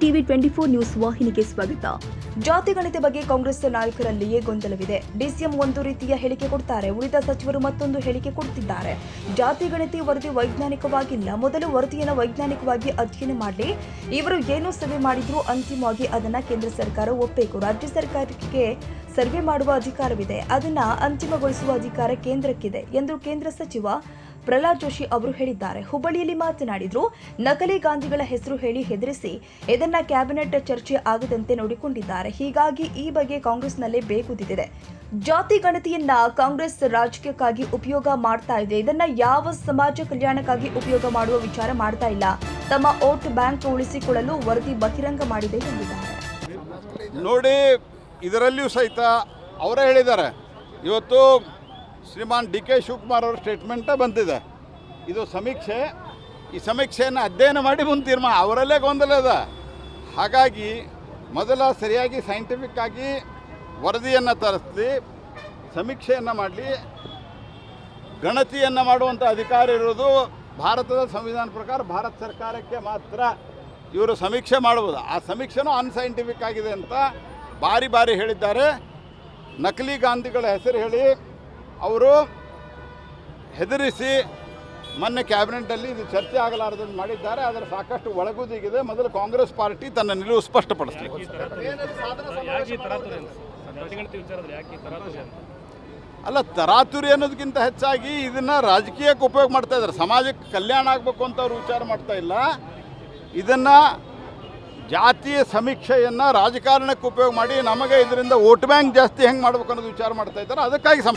TV twenty four news ವಾಹಿನಿಗೆ ಸ್ವಾಗತ. ಜಾತಿ ಗಣತಿ ಬಗ್ಗೆ ಕಾಂಗ್ರೆಸ್ ನಾಯಕರಲ್ಲಿಯೇ ಗೊಂದಲವಿದೆ. ಡಿಸಿಎಂ ಒಂದು ರೀತಿಯ ಹೇಳಿಕೆ ಕೊಡ್ತಾರೆ. ಉಳಿದ ಸಚಿವರು ಮತ್ತೊಂದು ಹೇಳಿಕೆ ಕೊಡ್ತಿದ್ದಾರೆ. ಜಾತಿ ಗಣತಿ ವರದಿ ವೈಜ್ಞಾನಿಕವಾಗಿಲ್ಲ. ಮೊದಲು ವರದಿಯನ್ನು ವೈಜ್ಞಾನಿಕವಾಗಿ ಅಧ್ಯಯನ ಮಾಡಲಿ. ಇವರು ಏನು ಸರ್ವೆ ಮಾಡಿದ್ರು ಅಂತಿಮವಾಗಿ ಅದನ್ನ ಕೇಂದ್ರ ಸರ್ಕಾರ ಒಪ್ಪಬೇಕು. ರಾಜ್ಯ ಸರ್ಕಾರಕ್ಕೆ ಸರ್ವೆ ಮಾಡುವ ಅಧಿಕಾರವಿದೆ. ಅದನ್ನ ಅಂತಿಮಗೊಳಿಸುವ ಅಧಿಕಾರ ಕೇಂದ್ರಕ್ಕಿದೆ ಎಂದು ಕೇಂದ್ರ ಸಚಿವ ಪ್ರಹ್ಲಾದ್ ಜೋಶಿ ಅವರು ಹೇಳಿದ್ದಾರೆ. ಹುಬ್ಬಳ್ಳಿಯಲ್ಲಿ ಮಾತನಾಡಿದ್ರು, ನಕಲಿ ಗಾಂಧಿಗಳ ಹೆಸರು ಹೇಳಿ ಹೆದರಿಸಿ ಇದನ್ನ ಕ್ಯಾಬಿನೆಟ್ ಚರ್ಚೆ ಆಗದಂತೆ ನೋಡಿಕೊಂಡಿದ್ದಾರೆ. ಹೀಗಾಗಿ ಈ ಬಗ್ಗೆ ಕಾಂಗ್ರೆಸ್ನಲ್ಲೇ ಬೇಗುದಿದೆ ಜಾತಿ ಗಣತಿಯನ್ನ ಕಾಂಗ್ರೆಸ್ ರಾಜಕೀಯಕ್ಕಾಗಿ ಉಪಯೋಗ ಮಾಡ್ತಾ ಇದೆ. ಇದನ್ನ ಯಾವ ಸಮಾಜ ಕಲ್ಯಾಣಕ್ಕಾಗಿ ಉಪಯೋಗ ಮಾಡುವ ವಿಚಾರ ಮಾಡ್ತಾ ಇಲ್ಲ. ತಮ್ಮ ಓಟ್ ಬ್ಯಾಂಕ್ ಉಳಿಸಿಕೊಳ್ಳಲು ವರದಿ ಬಹಿರಂಗ ಮಾಡಿದೆ ಎಂದಿದ್ದಾರೆ. ನೋಡಿ, ಇದರಲ್ಲಿಯೂ ಸಹಿತ ಅವರೇ ಹೇಳಿದ್ದಾರೆ. ಇವತ್ತು ಶ್ರೀಮಾನ್ ಡಿ ಕೆ ಶಿವಕುಮಾರ್ ಅವರ ಸ್ಟೇಟ್ಮೆಂಟೇ ಬಂದಿದೆ. ಇದು ಸಮೀಕ್ಷೆ. ಈ ಸಮೀಕ್ಷೆಯನ್ನು ಅಧ್ಯಯನ ಮಾಡಿ ಮುಂದೆ ತೀರ್ಮಾನ. ಅವರಲ್ಲೇ ಗೊಂದಲ ಇದೆ ಹಾಗಾಗಿ ಮೊದಲ ಸರಿಯಾಗಿ ಸೈಂಟಿಫಿಕ್ ಆಗಿ ವರದಿಯನ್ನು ತರಿಸ್ಲಿ, ಸಮೀಕ್ಷೆಯನ್ನು ಮಾಡಲಿ. ಗಣತಿಯನ್ನು ಮಾಡುವಂಥ ಅಧಿಕಾರ ಇರೋದು ಭಾರತದ ಸಂವಿಧಾನ ಪ್ರಕಾರ ಭಾರತ ಸರ್ಕಾರಕ್ಕೆ ಮಾತ್ರ ಇವರು ಸಮೀಕ್ಷೆ ಮಾಡುವುದು ಆ ಸಮೀಕ್ಷೆನೂ ಅನ್ಸೈಂಟಿಫಿಕ್ ಆಗಿದೆ ಅಂತ ಬಾರಿ ಬಾರಿ ಹೇಳಿದ್ದಾರೆ. ನಕಲಿ ಗಾಂಧಿಗಳ ಹೆಸರು ಹೇಳಿ ಅವರು ಹೆದರಿಸಿ ಮೊನ್ನೆ ಕ್ಯಾಬಿನೆಟಲ್ಲಿ ಇದು ಚರ್ಚೆ ಆಗಲಾರದನ್ನು ಮಾಡಿದ್ದಾರೆ ಅದರ ಸಾಕಷ್ಟು ಒಳಗುದಿಗಿದೆ. ಮೊದಲು ಕಾಂಗ್ರೆಸ್ ಪಾರ್ಟಿ ತನ್ನ ನಿಲುವು ಅಂತ? ಅಲ್ಲ ತರಾತುರಿ ಅನ್ನೋದಕ್ಕಿಂತ ಹೆಚ್ಚಾಗಿ ಇದನ್ನು ರಾಜಕೀಯಕ್ಕೆ ಉಪಯೋಗ ಮಾಡ್ತಾ ಇದ್ದಾರೆ. ಸಮಾಜಕ್ಕೆ ಕಲ್ಯಾಣ ಆಗಬೇಕು ಅಂತ ಅವರು ವಿಚಾರ ಮಾಡ್ತಾ ಇಲ್ಲ. ಇದನ್ನು ಜಾತಿಯ ಸಮೀಕ್ಷೆಯನ್ನು ರಾಜಕಾರಣಕ್ಕೆ ಉಪಯೋಗ ಮಾಡಿ ನಮಗೆ ಇದರಿಂದ ವೋಟ್ ಬ್ಯಾಂಕ್ ಜಾಸ್ತಿ ಹೆಂಗೆ ಮಾಡ್ಬೇಕು ಅನ್ನೋದು ವಿಚಾರ ಮಾಡ್ತಾ ಇದ್ದಾರೆ. ಅದಕ್ಕಾಗಿ ಸಮ